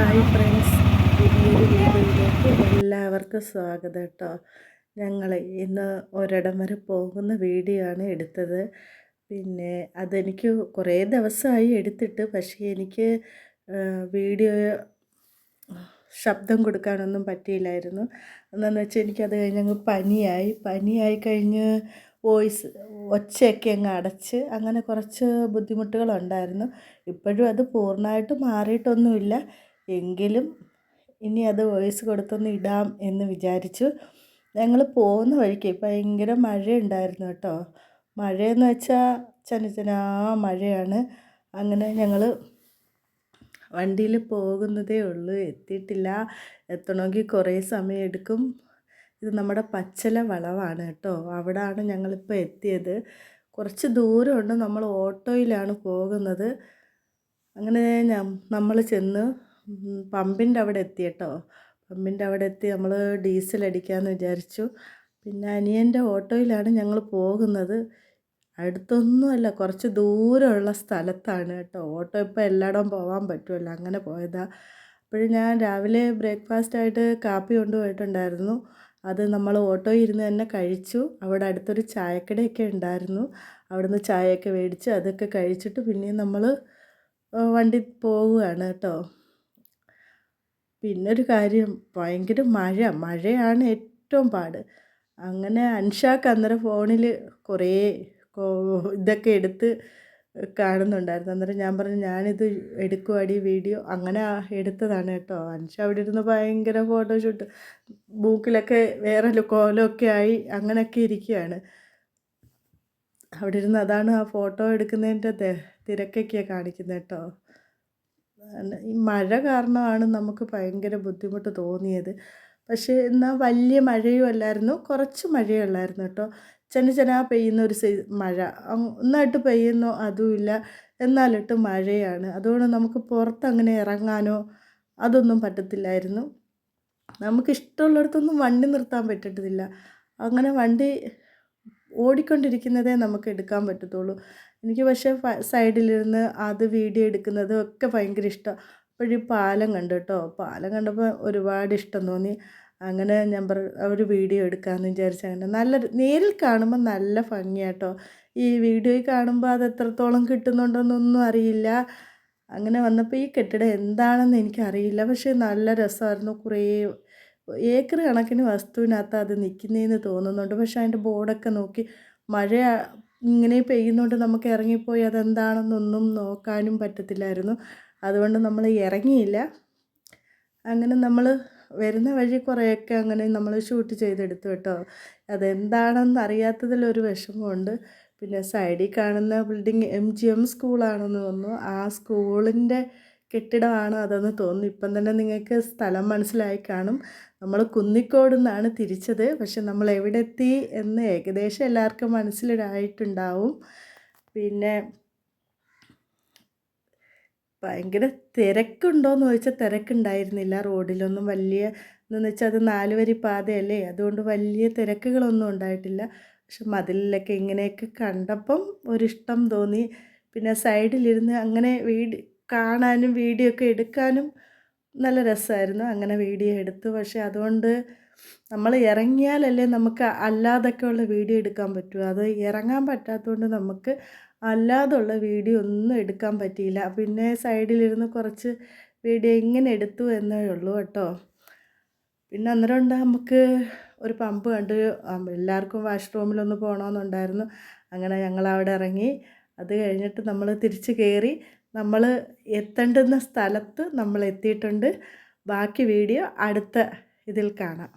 Hi friends പുതിയൊരു വീഡിയോയിലേക്ക് എല്ലാവർക്കും സ്വാഗതം കേട്ടോ. ഞങ്ങൾ ഇന്ന് ഒരിടം വരെ പോകുന്ന വീഡിയോ ആണ് എടുത്തത്. പിന്നെ അതെനിക്ക് കുറേ ദിവസമായി എടുത്തിട്ട് പക്ഷേ എനിക്ക് വീഡിയോ ശബ്ദം കൊടുക്കാനൊന്നും പറ്റിയില്ലായിരുന്നു. എന്താണെന്ന് വെച്ചാൽ എനിക്കത് കഴിഞ്ഞ് പനിയായി. പനിയായി കഴിഞ്ഞ് വോയിസ് ഒച്ചയൊക്കെ അങ്ങ് അടച്ച് അങ്ങനെ കുറച്ച് ബുദ്ധിമുട്ടുകളുണ്ടായിരുന്നു. ഇപ്പോഴും അത് പൂർണമായിട്ട് മാറിയിട്ടൊന്നുമില്ല. എങ്കിലും ഇനി അത് വോയിസ് കൊടുത്തൊന്ന് ഇടാം എന്ന് വിചാരിച്ചു. ഞങ്ങൾ പോകുന്ന വഴിക്ക് ഭയങ്കര മഴയുണ്ടായിരുന്നു കേട്ടോ. മഴയെന്ന് വെച്ചാൽ ചനച്ചനാ മഴയാണ്. അങ്ങനെ ഞങ്ങൾ വണ്ടിയിൽ പോകുന്നതേ ഉള്ളൂ. എത്തിയിട്ടില്ല. എത്തണമെങ്കിൽ കുറേ സമയം എടുക്കും. ഇത് നമ്മുടെ പച്ചല വളവാണ് കേട്ടോ. അവിടെയാണ് ഞങ്ങളിപ്പോൾ എത്തിയത്. കുറച്ച് ദൂരമുണ്ട്. നമ്മൾ ഓട്ടോയിലാണ് പോകുന്നത്. അങ്ങനെ നമ്മൾ ചെന്ന് പമ്പിന്റെ അവിടെ എത്തി കേട്ടോ പമ്പിന്റെ അവിടെ എത്തി നമ്മൾ ഡീസൽ അടിക്കാമെന്ന് വിചാരിച്ചു. പിന്നെ അനിയന്റെ ഓട്ടോയിലാണ് ഞങ്ങൾ പോകുന്നത്. അടുത്തൊന്നുമല്ല കുറച്ച് ദൂരമുള്ള സ്ഥലത്താണ് കേട്ടോ. ഓട്ടോ ഇപ്പോൾ എല്ലായിടവും പോകാൻ പറ്റുമല്ലോ അങ്ങനെ പോയതാണ് അപ്പോഴും ഞാൻ രാവിലെ ബ്രേക്ക്ഫാസ്റ്റായിട്ട് കാപ്പി കൊണ്ടുപോയിട്ടുണ്ടായിരുന്നു. അത് നമ്മൾ ഓട്ടോയിൽ ഇരുന്ന് തന്നെ കഴിച്ചു. അവിടെ അടുത്തൊരു ചായക്കടയൊക്കെ ഉണ്ടായിരുന്നു. അവിടുന്ന് ചായയൊക്കെ മേടിച്ച് അതൊക്കെ കഴിച്ചിട്ട് പിന്നെയും നമ്മൾ വണ്ടി പോവുകയാണ് കേട്ടോ. പിന്നൊരു കാര്യം ഭയങ്കര മഴ. മഴയാണ് ഏറ്റവും പാട്. അങ്ങനെ അൻഷാക്ക് അന്നേരം ഫോണിൽ കുറേ ഇതൊക്കെ എടുത്ത് കാണുന്നുണ്ടായിരുന്നു. അന്നേരം ഞാൻ പറഞ്ഞു ഞാനിത് എടുക്കുവാടി വീഡിയോ. അങ്ങനെ എടുത്തതാണ് കേട്ടോ. അൻഷ അവിടെ ഇരുന്ന് ഭയങ്കര ഫോട്ടോഷൂട്ട് ബൂക്കിലൊക്കെ വേറെ കോലമൊക്കെ ആയി അങ്ങനെയൊക്കെ ഇരിക്കുകയാണ് അവിടെ ഇരുന്ന് അതാണ് ആ ഫോട്ടോ എടുക്കുന്നതിന്റെ തിരക്കൊക്കെയാണ് കാണിക്കുന്നത് കേട്ടോ. ഈ മഴ കാരണമാണ് നമുക്ക് ഭയങ്കര ബുദ്ധിമുട്ട് തോന്നിയത്. പക്ഷേ എന്നാൽ വലിയ മഴയും അല്ലായിരുന്നു കുറച്ച് മഴയുള്ളായിരുന്നു കേട്ടോ. ചെന്ന ചെന പെയ്യുന്ന ഒരു സൈ മഴ. ഒന്നായിട്ട് പെയ്യുന്നോ അതുമില്ല എന്നാലിട്ട് മഴയാണ്. അതുകൊണ്ട് നമുക്ക് പുറത്ത് അങ്ങനെ ഇറങ്ങാനോ അതൊന്നും പറ്റത്തില്ലായിരുന്നു. നമുക്ക് ഇഷ്ടമുള്ളിടത്തൊന്നും വണ്ടി നിർത്താൻ പറ്റത്തില്ല. അങ്ങനെ വണ്ടി ഓടിക്കൊണ്ടിരിക്കുന്നതേ നമുക്ക് എടുക്കാൻ പറ്റത്തുള്ളൂ. എനിക്ക് പക്ഷേ സൈഡിലിരുന്ന് അത് വീഡിയോ എടുക്കുന്നതും ഒക്കെ ഭയങ്കര ഇഷ്ടം. അപ്പോഴീ പാലം കണ്ടു കേട്ടോ പാലം കണ്ടപ്പോൾ ഒരുപാട് ഇഷ്ടം തോന്നി. അങ്ങനെ ഞാൻ പറ ഒരു വീഡിയോ എടുക്കാമെന്ന് വിചാരിച്ചു അങ്ങനെ നല്ല നേരിൽ കാണുമ്പോൾ നല്ല ഭംഗിയാട്ടോ ഈ വീഡിയോയിൽ കാണുമ്പോൾ അത് എത്രത്തോളം കിട്ടുന്നുണ്ടെന്നൊന്നും അറിയില്ല. അങ്ങനെ വന്നപ്പോൾ ഈ കെട്ടിടം എന്താണെന്ന് എനിക്കറിയില്ല. പക്ഷേ നല്ല രസമായിരുന്നു. കുറേ ഏക്കർ കണക്കിന് വസ്തുവിനകത്ത് അത് നിൽക്കുന്നതെന്ന് തോന്നുന്നുണ്ട്. പക്ഷേ അതിന്റെ ബോർഡൊക്കെ നോക്കി മഴ ഇങ്ങനെ പെയ്യുന്നതുകൊണ്ട് നമുക്ക് ഇറങ്ങിപ്പോയി അതെന്താണെന്നൊന്നും നോക്കാനും പറ്റത്തില്ലായിരുന്നു. അതുകൊണ്ട് നമ്മൾ ഇറങ്ങിയില്ല അങ്ങനെ നമ്മൾ വരുന്ന വഴി കുറേയൊക്കെ അങ്ങനെ നമ്മൾ ഷൂട്ട് ചെയ്തെടുത്തു കേട്ടോ. അതെന്താണെന്ന് അറിയാത്തതിലൊരു വിഷമമുണ്ട്. പിന്നെ സൈഡിൽ കാണുന്ന ബിൽഡിങ് എം ജി എം സ്കൂളാണെന്ന് തോന്നുന്നു. ആ സ്കൂളിന്റെ കെട്ടിടമാണ് അതെന്ന് തോന്നുന്നു. ഇപ്പം തന്നെ നിങ്ങൾക്ക് സ്ഥലം മനസ്സിലായി കാണും. നമ്മൾ കുന്നിക്കോട് നിന്നാണ് തിരിച്ചത്. പക്ഷെ നമ്മൾ എവിടെ എത്തി എന്ന് ഏകദേശം എല്ലാവർക്കും മനസ്സിലായിട്ടുണ്ടാവും. പിന്നെ ഭയങ്കര തിരക്കുണ്ടോയെന്ന് ചോദിച്ചാൽ തിരക്കുണ്ടായിരുന്നില്ല. റോഡിലൊന്നും വലിയ എന്ന് വെച്ചാൽ അത് നാല് വരി പാതയല്ലേ? അതുകൊണ്ട് വലിയ തിരക്കുകളൊന്നും ഉണ്ടായിട്ടില്ല. പക്ഷെ മതിലിലൊക്കെ ഇങ്ങനെയൊക്കെ കണ്ടപ്പം ഒരിഷ്ടം തോന്നി. പിന്നെ സൈഡിലിരുന്ന് അങ്ങനെ വീട് കാണാനും വീഡിയോ ഒക്കെ എടുക്കാനും നല്ല രസമായിരുന്നു അങ്ങനെ വീഡിയോ എടുത്തു. പക്ഷേ അതുകൊണ്ട് നമ്മൾ ഇറങ്ങിയാലല്ലേ നമുക്ക് അല്ലാതൊക്കെയുള്ള വീഡിയോ എടുക്കാൻ പറ്റൂ. അത് ഇറങ്ങാൻ പറ്റാത്തതുകൊണ്ട് നമുക്ക് അല്ലാതുള്ള വീഡിയോ ഒന്നും എടുക്കാൻ പറ്റിയില്ല. പിന്നെ സൈഡിലിരുന്ന് കുറച്ച് വീഡിയോ ഇങ്ങനെ എടുത്തു എന്നേ ഉള്ളൂ കേട്ടോ. പിന്നെ അന്നേരം ഉണ്ട് നമുക്ക് ഒരു പമ്പ് കണ്ട് എല്ലാവർക്കും വാഷ്റൂമിലൊന്ന് പോകണമെന്നുണ്ടായിരുന്നു. അങ്ങനെ ഞങ്ങൾ അവിടെ ഇറങ്ങി. അത് കഴിഞ്ഞിട്ട് നമ്മൾ തിരിച്ച് കയറി നമ്മൾ എത്തേണ്ടുന്ന സ്ഥലത്ത് നമ്മൾ എത്തിയിട്ടുണ്ട് ബാക്കി വീഡിയോ അടുത്ത ഇതിൽ കാണാം.